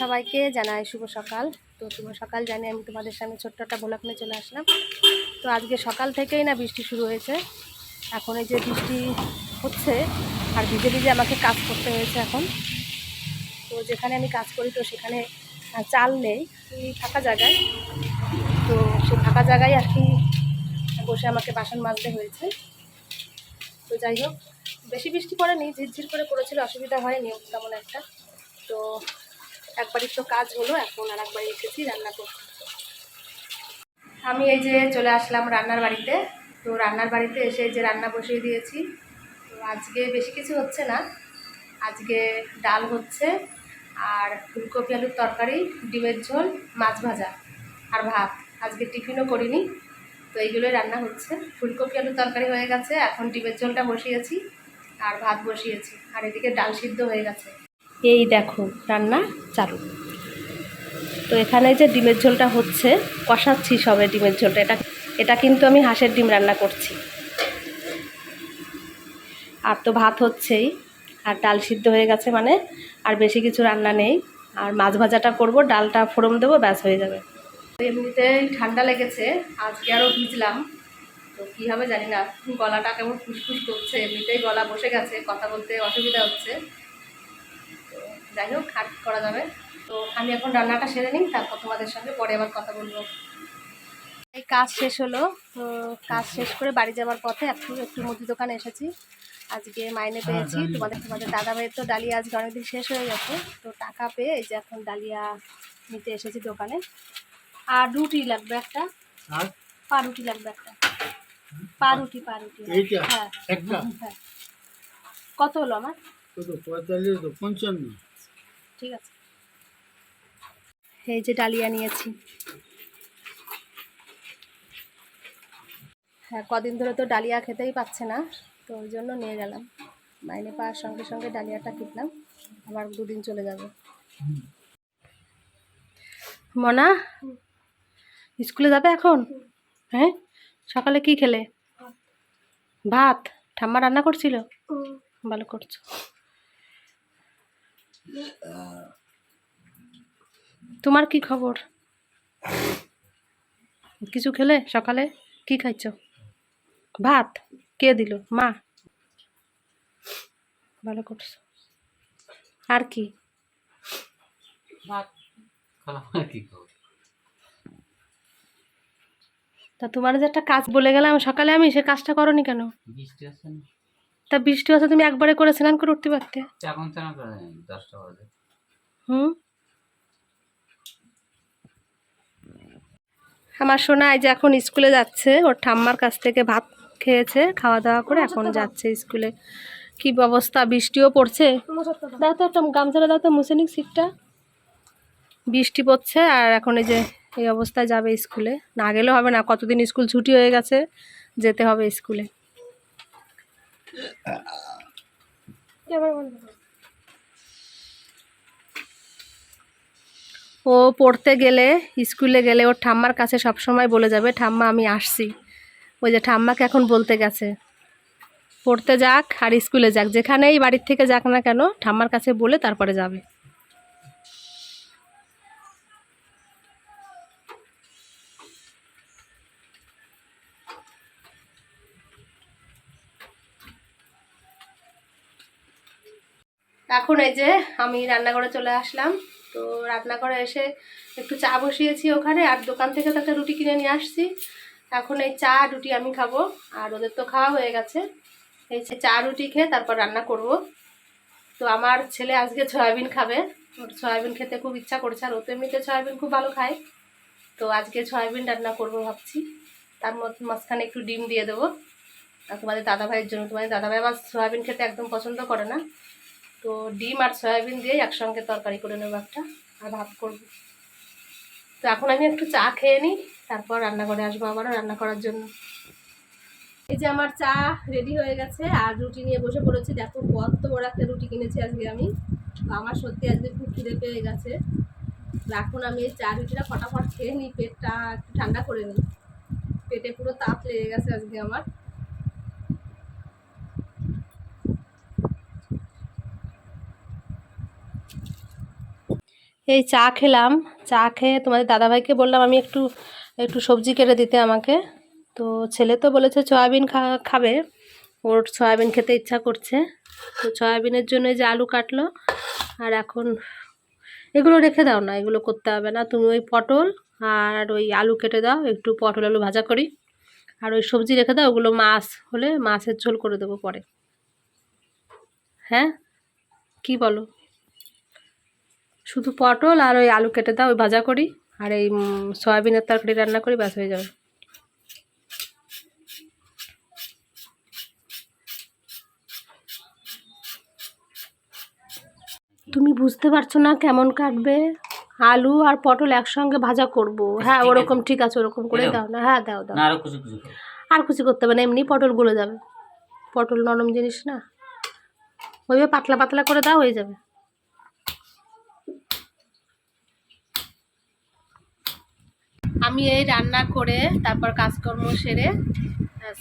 সবাইকে জানাই শুভ সকাল। তো শুভ সকাল জানি আমি তোমাদের সামনে ছোট্ট একটা ভোলাক নিয়ে চলে আসলাম। তো আজকে সকাল থেকেই না বৃষ্টি শুরু হয়েছে। এখন এই যে বৃষ্টি হচ্ছে, আর ভিজে ভিজে আমাকে কাজ করতে হয়েছে এখন। তো যেখানে আমি কাজ করি তো সেখানে চাল নেই ফাঁকা জায়গায়। তো সে ফাঁকা জায়গায় আর কি বসে আমাকে বাসন মাজতে হয়েছে। তো যাই হোক, বেশি বৃষ্টি পড়েনি, ঝিরঝির করে পড়েছিল, অসুবিধা হয়নি, তেমন একটা। তো একবারই তো কাজ হলো, এখন আর একবার এসেছি, রান্না করতে আমি এই যে চলে আসলাম রান্নার বাড়িতে। তো রান্নার বাড়িতে এসে যে রান্না বসিয়ে দিয়েছি, তো আজকে বেশি কিছু হচ্ছে না। আজকে ডাল হচ্ছে আর ফুলকপি আলুর তরকারি, ডিমের ঝোল, মাছ ভাজা আর ভাত। আজকে টিফিনও করিনি, তো এইগুলোই রান্না হচ্ছে। ফুলকপি আলুর তরকারি হয়ে গেছে, এখন ডিমের ঝোলটা বসিয়েছি আর ভাত বসিয়েছি। আর এদিকে ডাল সিদ্ধ হয়ে গেছে। এই দেখো রান্না চালু। তো এখানে যে ডিমের ঝোলটা হচ্ছে, কষাচ্ছি সবে ডিমের ঝোলটা। এটা এটা কিন্তু আমি হাঁসের ডিম রান্না করছি। আর তো ভাত হচ্ছেই। আর ডাল সিদ্ধ হয়ে গেছে মানে আর বেশি কিছু রান্না নেই। আর মাছ ভাজাটা করব, ডালটা ফোড়ন দেবো, ব্যাস হয়ে যাবে। তো এমনিতেই ঠান্ডা লেগেছে, আজকে আরও ভিজলাম। তো কী হবে জানি না, গলাটা কেমন ফুসফুস করছে, এমনিতেই গলা বসে গেছে, কথা বলতে অসুবিধা হচ্ছে। যাই হোক আর করা যাবে? তো আমি এখন রান্নাটা সেরে নিই তারপর তোমাদের সঙ্গে পরে আবার কথা বলব। এই কাজ শেষ হলো তো কাজ শেষ করে বাড়ি যাওয়ার পথে একটু একটু মুদি দোকানে এসেছি। আজকে মাইনে পেয়েছি তোমাদের তোমাদের দাদা ভাইয়ের তো ডালিয়া আজকে অনেকদিন শেষ হয়ে গেছে তো টাকা পেয়ে এই যে এখন ডালিয়া নিতে এসেছি দোকানে। আর রুটি লাগবে একটা। আর? পা রুটি লাগবে একটা। পা রুটি পা রুটি। এইটা? হ্যাঁ। হ্যাঁ। কত হলো আমার? পঁয়তাল্লিশ পঞ্চান্ন। ঠিক আছে। এই যে ডালিয়া নিয়েছি। হ্যাঁ কদিন ধরে তো ডালিয়া খেতেই পাচ্ছে না তো ওই জন্য নিয়ে গেলাম। মাইনে পাওয়ার সঙ্গে সঙ্গে ডালিয়াটা কিনলাম আবার দুদিন চলে যাবে। মনা স্কুলে যাবে এখন? হ্যাঁ? সকালে কি খেলে? ভাত? ঠাম্মা রান্না করছিল? ভালো করছ। তোমার কি খবর? কিছু খেলে সকালে? কি খাইছ? ভাত। কে দিল? মা। ভালো করছ। আর কি? তা তোমার যে একটা কাজ বলে গেলাম সকালে আমি সে কাজটা করনি কেন? বৃষ্টি আছে না তা বৃষ্টি হচ্ছে তুমি একবারে করে স্নান করে উঠতে পারতে? এখন চান করে দশটা বাজে। হুম? আমার সোনা এই যে এখন স্কুলে যাচ্ছে ওর ঠাম্মার কাছ থেকে ভাত খেয়েছে খাওয়া দাওয়া করে এখন যাচ্ছে স্কুলে। কি অবস্থা বৃষ্টিও পড়ছে? দাও তো একটা গামছাটা দাও তো মুছে নিক সিটটা। বৃষ্টি পড়ছে আর এখন এই যে এই অবস্থায় যাবে স্কুলে। না গেলেও হবে না কতদিন স্কুল ছুটি হয়ে গেছে যেতে হবে স্কুলে। ও পড়তে গেলে, স্কুলে গেলে, ওর ঠাম্মার কাছে সব সময় বলে যাবে, ঠাম্মা, আমি আসছি। ওই যে ঠাম্মাকে এখন বলতে গেছে। পড়তে যাক আর স্কুলে যাক, যেখানেই বাড়ির থেকে যাক না কেন, ঠাম্মার কাছে বলে তারপরে যাবে। এখন এই যে আমি রান্নাঘরে চলে আসলাম। তো রান্নাঘরে এসে একটু চা বসিয়েছি ওখানে, আর দোকান থেকে তো একটা রুটি কিনে নিয়ে আসছি। এখন এই চা রুটি আমি খাব, আর ওদের তো খাওয়া হয়ে গেছে। এই চা, রুটি খেয়ে তারপর রান্না করব। তো আমার ছেলে আজকে সয়াবিন খাবে। ওর সয়াবিন খেতে খুব ইচ্ছা করছে, আর ও তো এমনিতে সয়াবিন খুব ভালো খায়। তো আজকে সয়াবিন রান্না করব ভাবছি। তার মাঝখানে একটু ডিম দিয়ে দেবো। আর তোমাদের দাদাভাইয়ের জন্য, তোমাদের দাদাভাই আবার সয়াবিন খেতে একদম পছন্দ করে না। তো ডিম আর সয়াবিন দিয়ে একসঙ্গে তরকারি করে নেব একটা, আর ভাত করব। তো এখন আমি একটু চা খেয়ে নিই, তারপর রান্নাঘরে আসব আবারও রান্না করার জন্য। এই যে আমার চা রেডি হয়ে গেছে, আর রুটি নিয়ে বসে পড়েছি। দেখো কত বড় একটা রুটি কিনেছি আজকে আমি। আমার সত্যি আজকে খুব খিদে পেয়ে গেছে। এখন আমি এই চা রুটিটা ফটাফট খেয়ে নিই, পেটটা একটু ঠান্ডা করে নিই। পেটে পুরো তাপ লেগে গেছে আজকে আমার। এই চা খেলাম। চা খেয়ে তোমাদের দাদাভাইকে বললাম, আমি একটু একটু সবজি কেটে দিতে আমাকে। তো ছেলে তো বলেছে সয়াবিন খাবে। ওর সয়াবিন খেতে ইচ্ছা করছে। তো সয়াবিনের জন্য যে আলু কাটলো। আর এখন এগুলো রেখে দাও না, এগুলো করতে হবে না। তুমি ওই পটল আর ওই আলু কেটে দাও, একটু পটল আলু ভাজা করি। আর ওই সবজি রেখে দাও, ওগুলো মাছ হলে মাছের ঝোল করে দেবো পরে। হ্যাঁ? কি বলো? শুধু পটল আর ওই আলু কেটে দাও ওই ভাজা করি। আর এই সয়াবিনের তরকারি রান্না করি ব্যাস হয়ে যাবে। তুমি বুঝতে পারছ না কেমন কাটবে? আলু আর পটল একসঙ্গে ভাজা করব। হ্যাঁ ওরকম ঠিক আছে ওরকম করে দাও না। হ্যাঁ দাও দাও। আর কিছু করতে হবে না এমনি পটল গলে যাবে। পটল নরম জিনিস না। ওইভাবে পাতলা পাতলা করে দাও হয়ে যাবে। আমি এই রান্না করে তারপর কাজকর্ম সেরে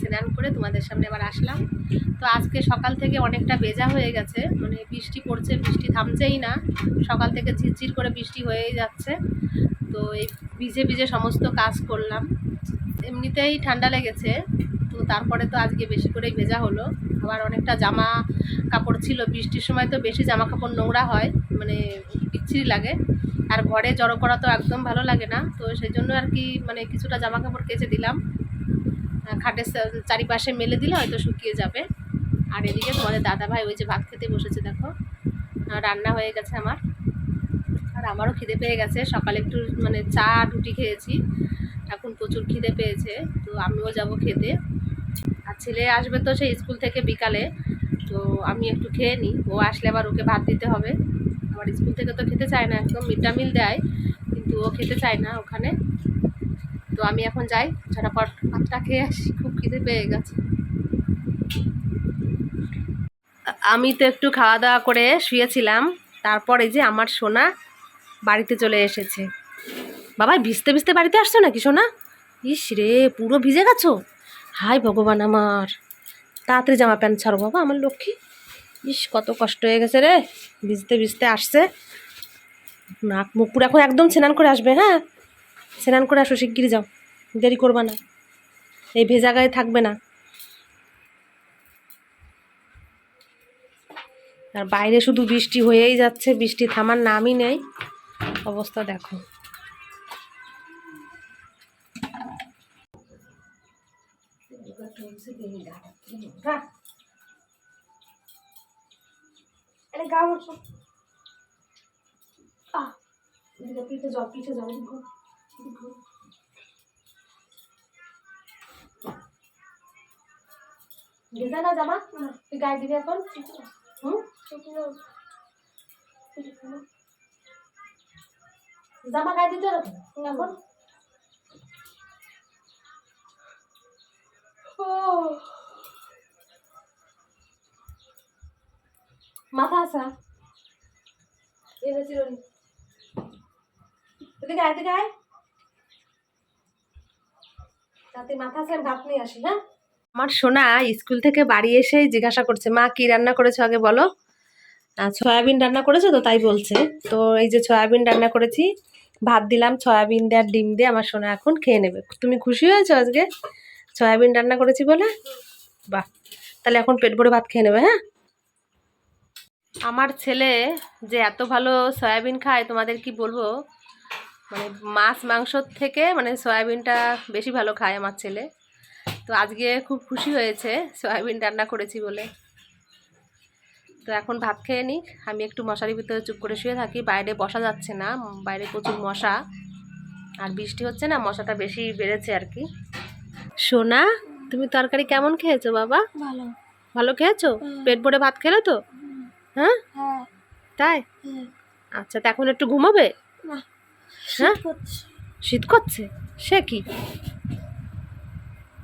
স্নান করে তোমাদের সামনে আবার আসলাম। তো আজকে সকাল থেকে অনেকটা বেজা হয়ে গেছে মানে বৃষ্টি পড়ছে, বৃষ্টি থামছেই না। সকাল থেকে ঝিরঝির করে বৃষ্টি হয়েই যাচ্ছে। তো এই ভিজে ভিজে সমস্ত কাজ করলাম। এমনিতেই ঠান্ডা লেগেছে, তো তারপরে তো আজকে বেশি করেই ভেজা হলো। আবার অনেকটা জামা কাপড় ছিল, বৃষ্টির সময় তো বেশি জামা কাপড় নোংরা হয় মানে বিচ্ছিরি লাগে। আর ঘরে জড়ো করা তো একদম ভালো লাগে না। তো সেই জন্য আর কি মানে কিছুটা জামা কাপড় কেচে দিলাম। খাটের চারিপাশে মেলে দিলে হয়তো শুকিয়ে যাবে। আর এদিকে তোমাদের দাদা ভাই ওই যে ভাত খেতে বসেছে, দেখো। রান্না হয়ে গেছে আমার। আর আমারও খিদে পেয়ে গেছে। সকালে একটু মানে চা, রুটি খেয়েছি। এখন প্রচুর খিদে পেয়েছে। তো আমিও যাব খেতে। আর ছেলে আসবে তো সেই স্কুল থেকে বিকালে। তো আমি একটু খেয়ে নিই। ও আসলে আবার ওকে ভাত দিতে হবে। আমার স্কুল থেকে তো খেতে চায় না, একদম মিড ডে মিল দেয়, কিন্তু ও খেতে চায় না ওখানে। তো আমি এখন যাই, ঝটাপট ভাতটা খেয়ে আসি, খুব খিদে পেয়ে গেছে। আমি তো একটু খাওয়া দাওয়া করে শুয়েছিলাম, তারপরে যে আমার সোনা বাড়িতে চলে এসেছে। বাবা, ভিজতে ভিজতে বাড়িতে আসছো নাকি সোনা? ইস রে, পুরো ভিজে গেছো? হাই ভগবান আমার। তাড়াতাড়ি জামা প্যান্ট ছাড়ো বাবা, আমার লক্ষ্মী। ইস, কত কষ্ট হয়ে গেছে রে। ভিজতে ভিজতে আসছে। নাক মুখ পুরো এখন একদম স্নান করে আসবে হ্যাঁ? স্নান করে আসো শিগগিরি যাও। দেরি করবা না। এই ভেজা গায়ে থাকবে না। আর বাইরে শুধু বৃষ্টি হয়েই যাচ্ছে, বৃষ্টি থামার নামই নেই। অবস্থা দেখো। আরে গা মোছো আহ পিঠে যাও, পিঠে ঘোর। ভেজা না জামা? তুই গায়ে দিবি এখন? হুম? জামা গায়ে দিতে এখন? ও মাথা আসা হ্যাঁ? আমার সোনা স্কুল থেকে বাড়ি এসেই জিজ্ঞাসা করছে, মা, কি রান্না করেছ আগে বলো? সয়াবিন রান্না করেছ তো, তাই বলছে। তো এই যে সয়াবিন রান্না করেছি, ভাত দিলাম, সয়াবিন দিয়ে আর ডিম দিয়ে আমার সোনা এখন খেয়ে নেবে। তুমি খুশি হয়েছো আজকে? সয়াবিন রান্না করেছি বলে? বাহ, তাহলে এখন পেট ভরে ভাত খেয়ে নেবে হ্যাঁ? আমার ছেলে যে এত ভালো সয়াবিন খায় তোমাদের কি বলব? মানে মাছ মাংসর থেকে মানে সয়াবিনটা বেশি ভালো খায় আমার ছেলে। তো আজকে খুব খুশি হয়েছে সয়াবিন রান্না করেছি বলে। তো এখন ভাত খেয়ে নিক। আমি একটু মশারির ভিতরে চুপ করে শুয়ে থাকি। বাইরে বসা যাচ্ছে না বাইরে প্রচুর মশা। আর বৃষ্টি হচ্ছে না মশাটা বেশি বেড়েছে আর কি। সোনা তুমি তরকারি কেমন খেয়েছো বাবা? ভালো। ভালো খেয়েছো? পেট ভরে ভাত খেলে তো? হ্যাঁ? হ্যাঁ। তাই? আচ্ছা তো এখন একটু ঘুমাবে? হ্যাঁ? শীত করছে? সে কি?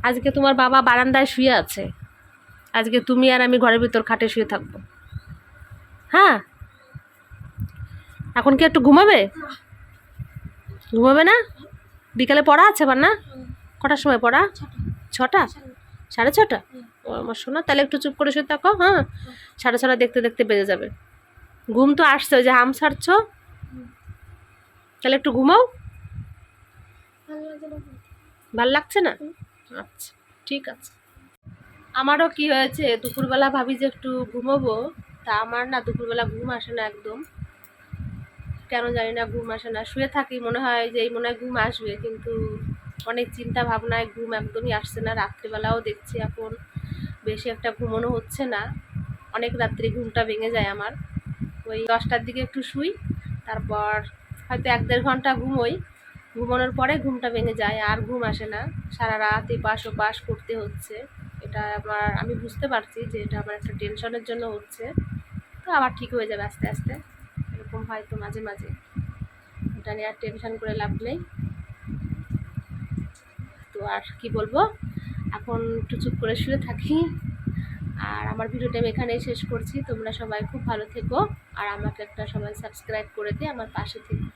আজকে তোমার বাবা বারান্দায় শুয়ে আছে। আজকে তুমি আর আমি ঘরের ভিতর খাটে শুয়ে থাকব। হ্যাঁ? এখন কি একটু ঘুমাবে? ঘুমাবে না? বিকালে পড়া আছে আবার না? কটার সময় পড়া? ছটা। সাড়ে ছটা? আমার শোনা। তাহলে একটু চুপ করে শুয়ে থাকো হ্যাঁ? সাড়ে ছটা দেখতে দেখতে বেজে যাবে। ঘুম তো আসছে যে হাম ছাড়ছো। তাহলে একটু ঘুমাও। ভালো লাগছে না? আচ্ছা ঠিক আছে। আমারও কি হয়েছে, দুপুরবেলা ভাবি যে একটু ঘুমোবো। তা আমার না দুপুরবেলা ঘুম আসে না একদম। কেন জানি না ঘুম আসে না। শুয়ে থাকি, মনে হয় যে এই মনে হয় ঘুম আসবে, কিন্তু অনেক চিন্তা ভাবনায় ঘুম একদমই আসছে না। রাত্রিবেলাও দেখছি এখন বেশি একটা ঘুমোনো হচ্ছে না। অনেক রাত্রি ঘুমটা ভেঙে যায় আমার। ওই দশটার দিকে একটু শুই, তারপর হয়তো এক দেড় ঘণ্টা ঘুমোই। ঘুমানোর পরে ঘুমটা ভেঙে যায়, আর ঘুম আসে না। সারা রাত এপাশ ওপাশ করতে হচ্ছে। এটা আমার, আমি বুঝতে পারছি যে এটা আমার একটা টেনশনের জন্য হচ্ছে। তো আবার ঠিক হয়ে যাবে আস্তে আস্তে। এরকম হয়তো মাঝে মাঝে। এটা নিয়ে আর টেনশন করে লাভ নেই। তো আর কি বলব? এখন একটু চুপ করে শুয়ে থাকি। আর আমার ভিডিওটা আমি এখানেই শেষ করছি। তোমরা সবাই খুব ভালো থেকো। আর আমাকে একটা সবাই সাবস্ক্রাইব করে দিয়ে আমার পাশে থেকো।